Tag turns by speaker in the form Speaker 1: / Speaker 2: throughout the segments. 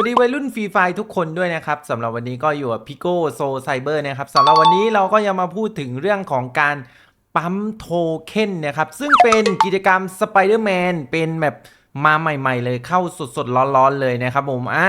Speaker 1: วัสดีวัยรุ่นฟรีไฟทุกคนด้วยนะครับสำหรับวันนี้ก็อยู่กับพิโก้โซไซเบอร์นะครับสำหรับวันนี้เราก็ยังมาพูดถึงเรื่องของการปั๊มโทเค็นนะครับซึ่งเป็นกิจกรรมสไปเดอร์แมนเป็นแบบมาใหม่ ๆ เลยเข้าสดๆ ร้อนๆ เลยนะครับผมอ่า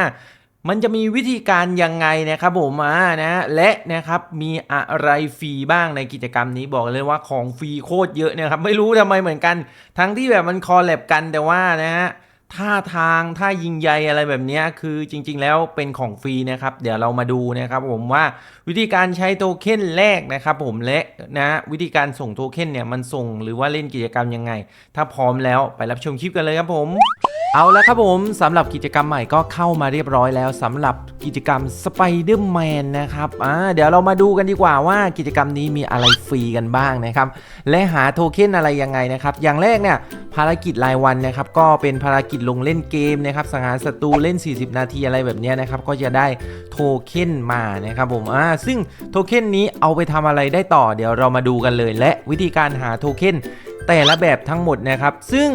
Speaker 1: มันจะมีวิธีการยังไงนะครับผมอ่านะและนะครับมีอะไรฟรีบ้างในกิจกรรมนี้บอกเลยว่าของฟรีโคตรเยอะนะครับไม่รู้ทำไมเหมือนกัน ทั้งที่แบบมันคอลแลบกันแต่ว่านะฮะ ท่าทางท่ายิงใยอะไรแบบนี้คือจริงๆแล้วเป็นของฟรีนะครับ เดี๋ยวเรามาดูนะครับผมว่าวิธีการใช้โทเค็นแรกนะครับผมและนะวิธีการส่งโทเค็นเนี่ยมันส่งหรือว่าเล่นกิจกรรมยังไง ถ้าพร้อมแล้วไปรับชมคลิปกันเลยครับผม เอาละครับผมสำหรับกิจกรรมใหม่ก็เข้ามาเรียบร้อยแล้วสำหรับกิจกรรมสไปเดอร์แมนนะครับอ่าเดี๋ยวเรามาดูกันดีกว่าว่ากิจกรรมนี้มีอะไรฟรีกันบ้างนะครับ และหาโทเค็นอะไรยังไงนะครับ อย่างแรกเนี่ยภารกิจรายวันนะครับ ก็เป็นภารกิจลงเล่นเกมนะครับสังหารศัตรูเล่น 40 นาทีอะไรแบบนี้นะครับ ก็จะได้โทเค็นมานะครับผมอ่าซึ่งโทเค็นนี้เอาไปทำอะไรได้ต่อ เดี๋ยวเรามาดูกันเลย และวิธีการหาโทเค็นแต่ละแบบทั้งหมดนะครับ ซึ่ง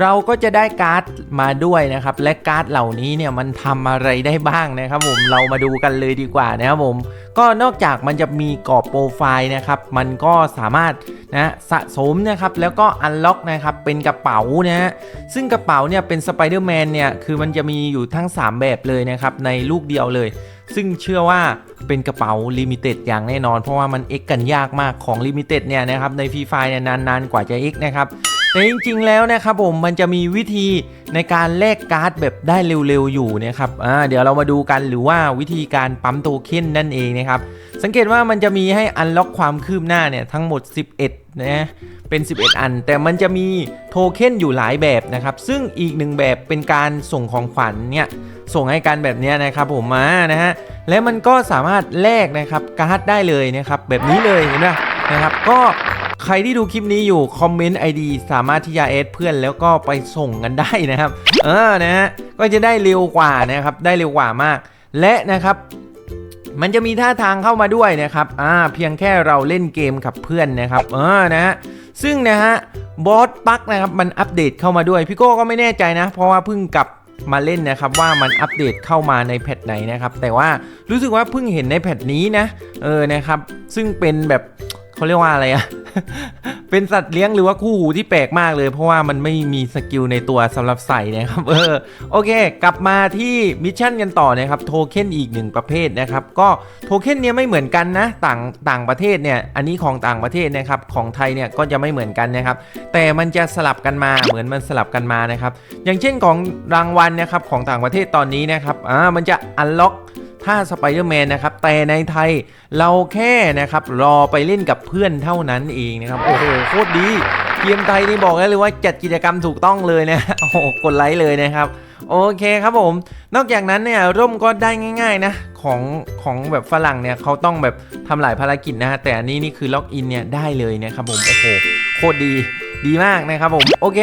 Speaker 1: เราก็จะได้การ์ดมาด้วยนะครับ และการ์ดเหล่านี้เนี่ยมันทำอะไรได้บ้างนะครับผมเรามาดูกันเลยดีกว่านะครับผม ก็นอกจากมันจะมีกรอบโปรไฟล์นะครับ มันก็สามารถนะสะสมนะครับแล้วก็อันล็อกนะครับเป็นกระเป๋านะฮะซึ่งกระเป๋าเนี่ยเป็นสไปเดอร์แมนเนี่ยคือมันจะมีอยู่ทั้ง 3 แบบเลยนะครับในลูกเดียวเลย ซึ่งเชื่อว่าเป็นกระเป๋าลิมิเต็ดอย่างแน่นอน เพราะว่ามัน X กันยากมากของลิมิเต็ดเนี่ยนะครับในฟรีไฟเนี่ยนานๆกว่าจะ X นะครับ แต่จริงๆแล้วนะครับผมมันจะมีวิธีในการแลกการ์ดแบบได้เร็วๆอยู่นะครับอ่าเดี๋ยวเรามาดูกันหรือว่าวิธีการปั๊มโทเค็นนั่นเองนะครับสังเกตว่ามันจะมีให้อันล็อกความคืบหน้าเนี่ยทั้งหมด 11นะเป็น 11 อัน แต่มันจะมีโทเค็นอยู่หลายแบบนะครับซึ่งอีกหนึ่งแบบเป็นการส่งของขวัญเนี่ยส่งให้กันแบบนี้นะครับผมมานะฮะและมันก็สามารถแลกนะครับการ์ดได้เลยนะครับแบบนี้เลยเห็นไหมนะครับก็ ใครที่ดูคลิปนี้อยู่คอมเมนต์ ID สามารถที่จะเอดเพื่อนแล้วก็ไปส่งกันได้นะครับ เออนะฮะก็จะได้เร็วกว่านะครับ ได้เร็วกว่ามาก และนะครับมันจะมีท่าทางเข้ามาด้วยนะครับ อ่า เพียงแค่เราเล่นเกมกับเพื่อนนะครับ เออ นะฮะ ซึ่งนะฮะ บอสปักนะครับ มันอัปเดตเข้ามาด้วย พี่โก้ก็ไม่แน่ใจนะ เพราะว่าเพิ่งกลับมาเล่นนะครับ ว่ามันอัปเดตเข้ามาในแพทไหนนะครับ แต่ว่ารู้สึกว่าเพิ่งเห็นในแพทนี้นะ เออ นะครับ ซึ่งเป็นแบบเขาเรียกว่าอะไรอะ เป็นสัตว์เลี้ยงหรือว่าคู่หูที่แปลกมากเลย เพราะว่ามันไม่มีสกิลในตัวสำหรับใส่นะครับเออโอเค กลับมาที่มิชชั่นกันต่อนะครับโทเค็นอีกหนึ่งประเภทนะครับก็โทเค็นเนี้ยไม่เหมือนกันนะต่างต่างประเทศเนี่ยอันนี้ของต่างประเทศนะครับของไทยเนี่ยก็จะไม่เหมือนกันนะครับแต่มันจะสลับกันมาเหมือนมันสลับกันมานะครับอย่างเช่นของรางวัลนะครับของต่างประเทศตอนนี้นะครับอ่ามันจะอันล็อก ท่าสไปเดอร์แมนนะครับ แต่ในไทยเราแค่นะครับ รอไปเล่นกับเพื่อนเท่านั้นเองนะครับ โอ้โห โคตรดีเกมไทยนี่บอกได้เลยว่าจัดกิจกรรมถูกต้องเลยนะ โอ้โห กดไลค์เลยนะครับ โอเคครับผม นอกจากนั้นเนี่ยร่มก็ได้ง่ายๆนะของของแบบฝรั่งเนี่ยเขาต้องแบบทำหลายภารกิจนะฮะแต่อันนี้นี่คือล็อกอินเนี่ยได้เลยนะครับผม โอ้โห โคตรดี ดีมากนะครับผม โอเค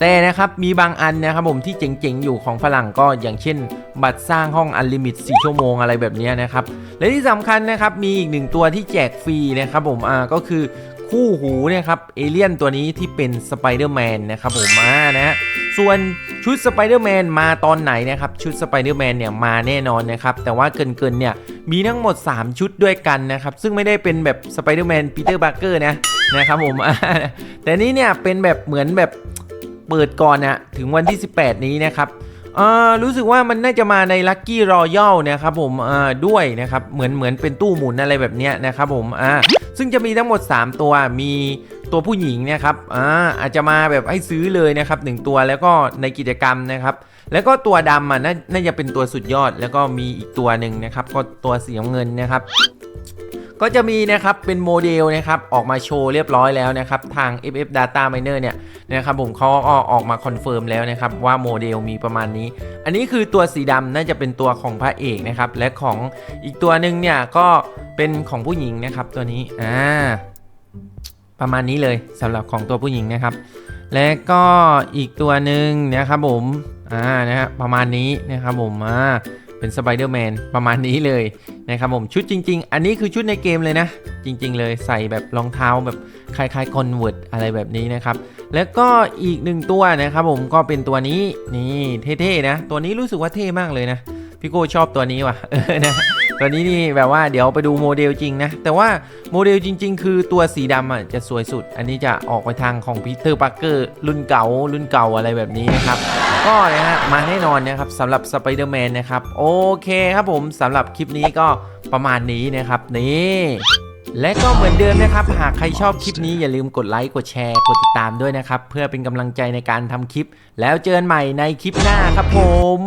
Speaker 1: แต่นะครับมีบางอันนะครับผมที่เจ๋งๆ อยู่ของฝรั่งก็อย่างเช่น บัตรสร้างห้องอันลิมิต 4 ชั่วโมงอะไรแบบนี้นะครับ และที่สำคัญนะครับมีอีกหนึ่งตัวที่แจกฟรีนะครับผมอ่าก็คือคู่หูเนี่ยครับเอเลี่ยนตัวนี้ที่เป็นสไปเดอร์แมนนะครับผมอ่านะฮะส่วนชุดสไปเดอร์แมนมาตอนไหนนะครับชุดสไปเดอร์แมนเนี่ยมาแน่นอนนะครับแต่ว่าเกินๆเนี่ยมีทั้งหมด 3 ชุดด้วยกันนะครับซึ่งไม่ได้เป็นแบบสไปเดอร์แมนปีเตอร์บัคเกอร์นะนะครับผมแต่นี้เนี่ยเป็นแบบเหมือนแบบ เปิดก่อนนะถึงวันที่ 18 นี้นะครับอ่อรู้สึกว่ามันน่าจะมาใน Lucky Royal นะครับผมอ่อด้วยนะครับเหมือนเหมือนเป็นตู้หมุนอะไรแบบนี้นะครับผมอ่าซึ่งจะมีทั้งหมด 3 ตัวมีตัวผู้หญิงเนะครับอ่าอาจจะมาแบบให้ซื้อเลยนะครับหนึ่งตัวแล้วก็ในกิจกรรมนะครับ แล้วก็ตัวดำอะน่าน่าจะเป็นตัวสุดยอด แล้วก็มีอีกตัวหนึ่งนะครับ ก็ตัวสีเงินนะครับ ก็จะมีนะครับเป็นโมเดลนะครับออกมาโชว์เรียบร้อยแล้วนะครับทาง FF Data Miner เนี่ยนะครับผมเขาก็ออกมาคอนเฟิร์มแล้วนะครับว่าโมเดลมีประมาณนี้ อันนี้คือตัวสีดำน่าจะเป็นตัวของพระเอกนะครับและของอีกตัวหนึ่งเนี่ยก็เป็นของผู้หญิงนะครับตัวนี้อ่าประมาณนี้เลยสำหรับของตัวผู้หญิงนะครับ และก็อีกตัวหนึ่งนะครับผมอ่านะฮะประมาณนี้นะครับผมอ่า เป็นสไปเดอร์แมนประมาณนี้เลยนะครับผมชุดจริง ๆ อันนี้คือชุดในเกมเลยนะ จริง ๆ เลยใส่แบบรองเท้าแบบคล้ายๆคอนเวิร์ตอะไรแบบนี้นะครับ แล้วก็อีกหนึ่งตัวนะครับผมก็เป็นตัวนี้นี่เท่ๆนะ ตัวนี้รู้สึกว่าเท่มากเลยนะพี่โก้ชอบตัวนี้ว่ะนะตัวนี้นี่แบบว่าเดี๋ยวไปดูโมเดลจริงนะ แต่ว่าโมเดลจริง ๆ คือตัวสีดำอะจะสวยสุด อันนี้จะออกไปทางของพีเตอร์ปาร์เกอร์รุ่นเก่ารุ่นเก่าอะไรแบบนี้นะครับ ก็นะฮะมาแน่นอนนะครับสำหรับสไปเดอร์แมนนะครับโอเคครับผมสำหรับคลิปนี้ก็ประมาณนี้นะครับนี่และก็เหมือนเดิมนะครับ หากใครชอบคลิปนี้อย่าลืมกดไลค์กดแชร์กดติดตามด้วยนะครับ เพื่อเป็นกำลังใจในการทำคลิป แล้วเจอกันใหม่ในคลิปหน้าครับผม